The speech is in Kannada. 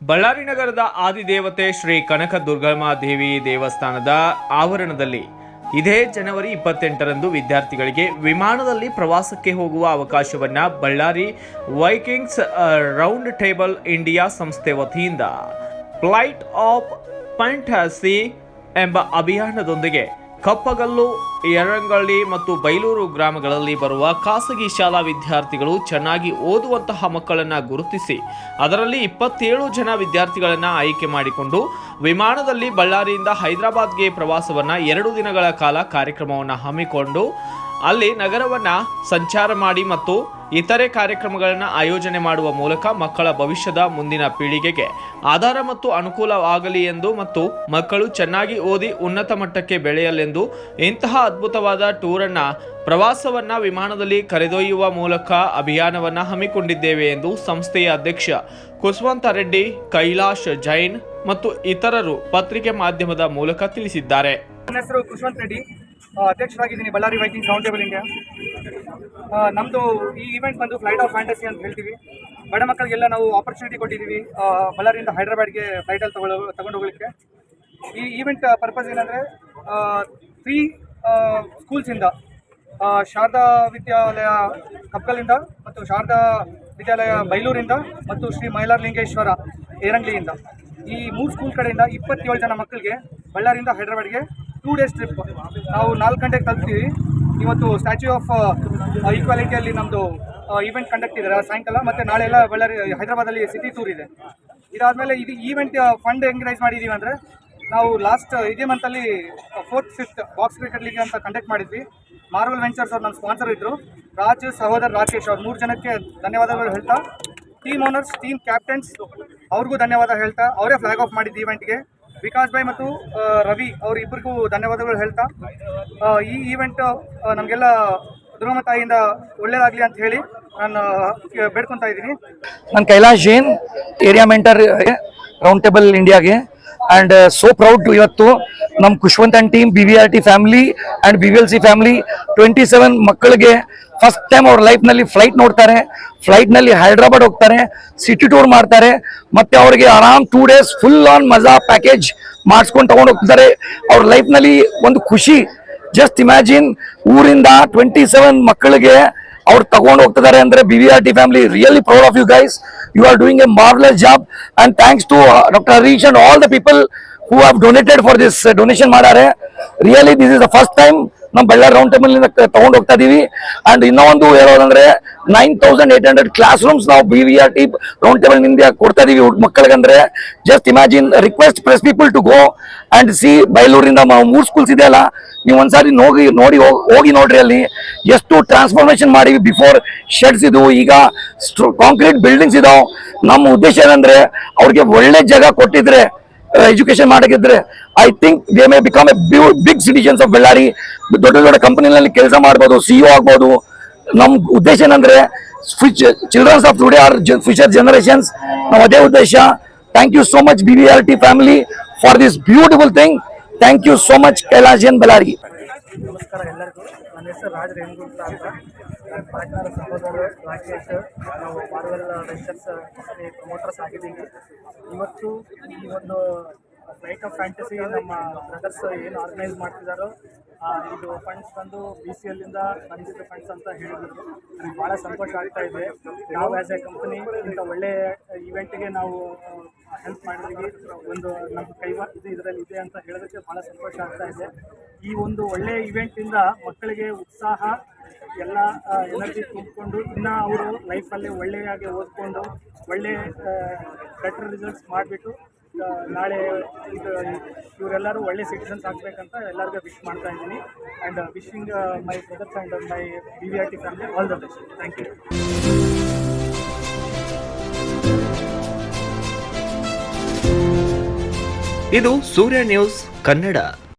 ಬಳ್ಳಾರಿ ನಗರದ ಆದಿದೇವತೆ ಶ್ರೀ ಕನಕ ದುರ್ಗಮ್ಮ ದೇವಿ ದೇವಸ್ಥಾನದ ಆವರಣದಲ್ಲಿ ಇದೇ ಜನವರಿ ಇಪ್ಪತ್ತೆಂಟರಂದು ವಿದ್ಯಾರ್ಥಿಗಳಿಗೆ ವಿಮಾನದಲ್ಲಿ ಪ್ರವಾಸಕ್ಕೆ ಹೋಗುವ ಅವಕಾಶವನ್ನು Ballari Vikings round table India ಸಂಸ್ಥೆ ವತಿಯಿಂದ ಫ್ಲೈಟ್ ಆಫ್ ಫ್ಯಾಂಟಾಸಿ ಎಂಬ ಅಭಿಯಾನದೊಂದಿಗೆ ಕಪ್ಪಗಲ್ಲು ಯರಂಗಳ್ಳಿ ಮತ್ತು ಬೈಲೂರು ಗ್ರಾಮಗಳಲ್ಲಿ ಬರುವ ಖಾಸಗಿ ಶಾಲಾ ವಿದ್ಯಾರ್ಥಿಗಳು ಚೆನ್ನಾಗಿ ಓದುವಂತಹ ಮಕ್ಕಳನ್ನು ಗುರುತಿಸಿ, ಅದರಲ್ಲಿ ಇಪ್ಪತ್ತೇಳು ಜನ ವಿದ್ಯಾರ್ಥಿಗಳನ್ನು ಆಯ್ಕೆ ಮಾಡಿಕೊಂಡು ವಿಮಾನದಲ್ಲಿ ಬಳ್ಳಾರಿಯಿಂದ ಹೈದರಾಬಾದ್ಗೆ ಪ್ರವಾಸವನ್ನು ಎರಡು ದಿನಗಳ ಕಾಲ ಕಾರ್ಯಕ್ರಮವನ್ನು ಹಮ್ಮಿಕೊಂಡು ಅಲ್ಲಿ ನಗರವನ್ನು ಸಂಚಾರ ಮಾಡಿ ಮತ್ತು ಇತರೆ ಕಾರ್ಯಕ್ರಮಗಳನ್ನು ಆಯೋಜನೆ ಮಾಡುವ ಮೂಲಕ ಮಕ್ಕಳ ಭವಿಷ್ಯದ ಮುಂದಿನ ಪೀಳಿಗೆಗೆ ಆಧಾರ ಮತ್ತು ಅನುಕೂಲವಾಗಲಿ ಎಂದು ಮತ್ತು ಮಕ್ಕಳು ಚೆನ್ನಾಗಿ ಓದಿ ಉನ್ನತ ಮಟ್ಟಕ್ಕೆ ಬೆಳೆಯಲೆಂದು ಇಂತಹ ಅದ್ಭುತವಾದ ಟೂರನ್ನು ಪ್ರವಾಸವನ್ನ ವಿಮಾನದಲ್ಲಿ ಕರೆದೊಯ್ಯುವ ಮೂಲಕ ಅಭಿಯಾನವನ್ನ ಹಮ್ಮಿಕೊಂಡಿದ್ದೇವೆ ಎಂದು ಸಂಸ್ಥೆಯ ಅಧ್ಯಕ್ಷ ಕುಸ್ವಂತ ರೆಡ್ಡಿ, ಕೈಲಾಶ್ ಜೈನ್ ಮತ್ತು ಇತರರು ಪತ್ರಿಕೆ ಮಾಧ್ಯಮದ ಮೂಲಕ ತಿಳಿಸಿದ್ದಾರೆ. ಅಧ್ಯಕ್ಷರಾಗಿದ್ದೀನಿ Ballari viking round table India ನಮ್ಮದು ಈ ಈವೆಂಟ್ ಬಂದು ಫ್ಲೈಟ್ ಆಫ್ ಫ್ಯಾಂಟಸಿ ಅಂತ ಹೇಳ್ತೀವಿ. ಬಡ ಮಕ್ಕಳಿಗೆಲ್ಲ ನಾವು ಆಪರ್ಚುನಿಟಿ ಕೊಟ್ಟಿದ್ದೀವಿ. ಬಳ್ಳಾರಿಯಿಂದ ಹೈದ್ರಾಬಾದ್ಗೆ ಫ್ಲೈಟಲ್ಲಿ ತಗೊಳ್ಳೋ ತಗೊಂಡು ಹೋಗ್ಲಿಕ್ಕೆ ಈ ಈವೆಂಟ್ ಪರ್ಪಸ್ ಏನಂದರೆ ತ್ರೀ ಸ್ಕೂಲ್ಸಿಂದ ಶಾರದಾ ವಿದ್ಯಾಲಯ ಕಪ್ಪಲಿಂದ ಮತ್ತು ಶಾರದಾ ವಿದ್ಯಾಲಯ ಬೈಲೂರಿಂದ ಮತ್ತು ಶ್ರೀ ಮೈಲಾರಲಿಂಗೇಶ್ವರ ಏರಂಗ್ಲಿಯಿಂದ. ಈ ಮೂರು ಸ್ಕೂಲ್ ಕಡೆಯಿಂದ ಇಪ್ಪತ್ತೇಳು ಜನ ಮಕ್ಕಳಿಗೆ ಬಳ್ಳಾರಿಯಿಂದ ಹೈದ್ರಾಬಾದ್ಗೆ ಟೂ ಡೇಸ್ ಟ್ರಿಪ್ ನಾವು ನಾಲ್ಕು ಗಂಟೆಗೆ ತಲುಪ್ತೀವಿ. ಇವತ್ತು ಸ್ಟ್ಯಾಚ್ಯೂ ಆಫ್ ಈಕ್ವಾಲಿಟಿಯಲ್ಲಿ ನಮ್ಮದು ಈವೆಂಟ್ ಕಂಡಕ್ಟ್ ಇದ್ದಾರೆ ಸಾಯಂಕಾಲ ಮತ್ತು ನಾಳೆ ಎಲ್ಲ ಬಳ್ಳಾರಿ ಹೈದರಾಬಾದಲ್ಲಿ ಸಿಟಿ ಟೂರ್ ಇದೆ. ಇದಾದಮೇಲೆ ಇದು ಈವೆಂಟ್ ಫಂಡ್ ಹೆಂಗೆ ರೈಸ್ ಮಾಡಿದ್ದೀವಿ ಅಂದರೆ ನಾವು ಲಾಸ್ಟ್ ಇದೇ ಮಂತಲ್ಲಿ fourth fifth box cricket league ಅಂತ ಕಂಡಕ್ಟ್ ಮಾಡಿದ್ವಿ. ಮಾರ್ವಲ್ ವೆಂಚರ್ಸ್ ಅವ್ರು ನಮ್ಮ ಸ್ಪಾನ್ಸರ್ ಇದ್ದರು ರಾಜ್, ಸಹೋದರ್ ರಾಕೇಶ್ ಅವ್ರು ಮೂರು ಜನಕ್ಕೆ ಧನ್ಯವಾದಗಳು ಹೇಳ್ತಾ ಟೀಮ್ ಓನರ್ಸ್ ಟೀಮ್ ಕ್ಯಾಪ್ಟನ್ಸ್ ಅವ್ರಿಗೂ ಧನ್ಯವಾದ ಹೇಳ್ತಾ, ಅವರೇ ಫ್ಲಾಗ್ ಆಫ್ ಮಾಡಿದ್ದು ಈವೆಂಟ್ಗೆ ವಿಕಾಸ್ ಭಾಯ್ ಮತ್ತು ರವಿ ಅವರಿಬ್ಬರಿಗೂ ಧನ್ಯವಾದಗಳು ಹೇಳ್ತಾ ಈ ಈವೆಂಟ್ ನಮಗೆಲ್ಲ ಧ್ರುವ ತಾಯಿಯಿಂದ ಒಳ್ಳೇದಾಗಲಿ ಅಂತ ಹೇಳಿ ನಾನು ಬೇಡ್ಕೊತಾ ಇದ್ದೀನಿ. ನಾನು Kailash Jain, area mentor round table ಇಂಡಿಯಾಗೆ. ಆ್ಯಂಡ್ ಸೋ ಪ್ರೌಡ್ ಇವತ್ತು ನಮ್ಮ Khushwant and team B V R T family and B V L C family twenty seven ಮಕ್ಕಳಿಗೆ ಫಸ್ಟ್ ಟೈಮ್ ಅವ್ರ ಲೈಫ್ನಲ್ಲಿ ಫ್ಲೈಟ್ ನೋಡ್ತಾರೆ ಫ್ಲೈಟ್ನಲ್ಲಿ ಹೈದ್ರಾಬಾದ್ ಹೋಗ್ತಾರೆ ಸಿಟಿ ಟೂರ್ ಮಾಡ್ತಾರೆ, ಮತ್ತೆ ಅವ್ರಿಗೆ ಆರಾಮ್ ಟೂ ಡೇಸ್ ಫುಲ್ ಆನ್ ಮಜಾ ಪ್ಯಾಕೇಜ್ ಮಾಡಿಸ್ಕೊಂಡು ತಗೊಂಡು ಹೋಗ್ತಾರೆ ಅವ್ರ ಲೈಫ್ನಲ್ಲಿ ಒಂದು ಖುಷಿ ಜಸ್ಟ್ ಇಮ್ಯಾಜಿನ್ ಊರಿಂದ ಟ್ವೆಂಟಿ ಸೆವೆನ್ ಮಕ್ಕಳಿಗೆ ಅವ್ರು ತಗೊಂಡು ಹೋಗ್ತಿದ್ದಾರೆ ಅಂದ್ರೆ B V R T family really proud of you guys you are doing a marvellous job and thanks to doctor Harish and all the people who have donated for this donation ಮಾಡಾರೆ really this is the first time ನಮ್ಮ ಬಳ್ಳಾರಿ ರೌಂಡ್ ಟೇಬಲ್ನಿಂದ ತಗೊಂಡು ಹೋಗ್ತಾ ಇದೀವಿ. ಅಂಡ್ ಇನ್ನೊಂದು ಹೇಳೋದಂದ್ರೆ nine thousand eight hundred classrooms ನಾವು B V R T round ಟೇಬಲ್ನಿಂದ ಕೊಡ್ತಾ ಇದೀವಿ ಮಕ್ಕಳಿಗಂದ್ರೆ. Just imagine request press people to go and see ಬೈಲೂರಿಂದ ಮೂರು ಸ್ಕೂಲ್ಸ್ ಇದೆಯಲ್ಲ ನೀವು ಒಂದ್ಸಾರಿ ನೋಡಿ ನೋಡಿ ಹೋಗ್- ನೋಡ್ರಿ ಅಲ್ಲಿ. ಎಷ್ಟು ಟ್ರಾನ್ಸ್ಫಾರ್ಮೇಶನ್ ಮಾಡಿವಿ ಬಿಫೋರ್ ಶೆಡ್ಸ್ ಇದು. ಈಗ ಕಾಂಕ್ರೀಟ್ ಬಿಲ್ಡಿಂಗ್ಸ್ ಇದಾವ್. ನಮ್ಮ ಉದ್ದೇಶ ಏನಂದ್ರೆ, ಅವ್ರಿಗೆ ಒಳ್ಳೆ ಜಾಗ ಕೊಟ್ಟಿದ್ರೆ education ಮಾಡಕ್ಕಿದ್ರೆ I think they may become a big citizens of Ballari ದೊಡ್ಡ ದೊಡ್ಡ ಕಂಪನಿಗಳಲ್ಲಿ ಕೆಲಸ ಮಾಡ್ಬೋದು ಸಿಇಒ ಆಗ್ಬೋದು. ನಮ್ ಉದ್ದೇಶ ಏನಂದ್ರೆ childrens of today are future generations ನಮ್ಮ ಅದೇ ಉದ್ದೇಶ. Thank you so much B V R T family for this beautiful thing thank you so much ಕೈಲಾಶನ್ Ballari ನಮಸ್ಕಾರ ಎಲ್ಲರಿಗೂ. ನನ್ನ ಹೆಸರು ರಾಜ್ ರೇಣುಗುಪ್ತ ಅಂತ. ನನ್ನ ಪಾರ್ಟ್ನರ್ ಸಹೋದರ ರಾಕೇಶ್ ನಾವು ಮಾರ್ವೆಲ್ ವೆಂಚರ್ಸ್ ಪ್ರಮೋಟರ್ಸ್ ಆಗಿದ್ದೀವಿ. ಇವತ್ತು ಈ ಒಂದು ಫ್ಲೈಟ್ ಆಫ್ ಫ್ಯಾಂಟಸಿ ನಮ್ಮ ಬ್ರದರ್ಸ್ ಏನು ಆರ್ಗನೈಸ್ ಮಾಡ್ತಿದ್ದಾರೋ ಇದು ಫಂಡ್ಸ್ ಬಂದು ಬಿ ಸಿ ಎಲ್ಲಿಂದ ಬಂದಿದ್ದು ಫಂಡ್ಸ್ ಅಂತ ಹೇಳಿದ್ರು. ನನಗೆ ಭಾಳ ಸಂತೋಷ ಆಗ್ತಾ ಇದೆ. ನಾವು ಆ್ಯಸ್ ಎ ಕಂಪನಿ ಇಂತ ಒಳ್ಳೆಯ ಇವೆಂಟ್ಗೆ ನಾವು ಹೆಲ್ಪ್ ಮಾಡಿದ್ವಿ ಒಂದು ನಮ್ಮ ಕೈ ಇದು ಇದರಲ್ಲಿ ಇದೆ ಅಂತ ಹೇಳೋದಕ್ಕೆ ಭಾಳ ಸಂತೋಷ ಆಗ್ತಾ ಇದೆ. ಈ ಒಂದು ಒಳ್ಳೆಯ ಇವೆಂಟಿಂದ ಮಕ್ಕಳಿಗೆ ಉತ್ಸಾಹ ಎಲ್ಲ ಎನರ್ಜಿ ತುಂಬಿಕೊಂಡು ಇನ್ನೂ ಅವರು ಲೈಫಲ್ಲಿ ಒಳ್ಳೆಯಾಗಿ ಓದ್ಕೊಂಡು ಒಳ್ಳೆ ಬೆಟರ್ ರಿಸಲ್ಟ್ಸ್ ಮಾಡಿಬಿಟ್ಟು ನಾಳೆ ಇದು, ಇವರೆಲ್ಲರೂ ಒಳ್ಳೆ ಸಿಟಿಸನ್ಸ್ ಆಗಬೇಕಂತ ಎಲ್ಲರಿಗೂ ವಿಶ್ ಮಾಡ್ತಾ ಇದ್ದೀನಿ. And wishing my brothers and my B V R T family all the best thank you ಇದು ಸೂರ್ಯ ನ್ಯೂಸ್ ಕನ್ನಡ.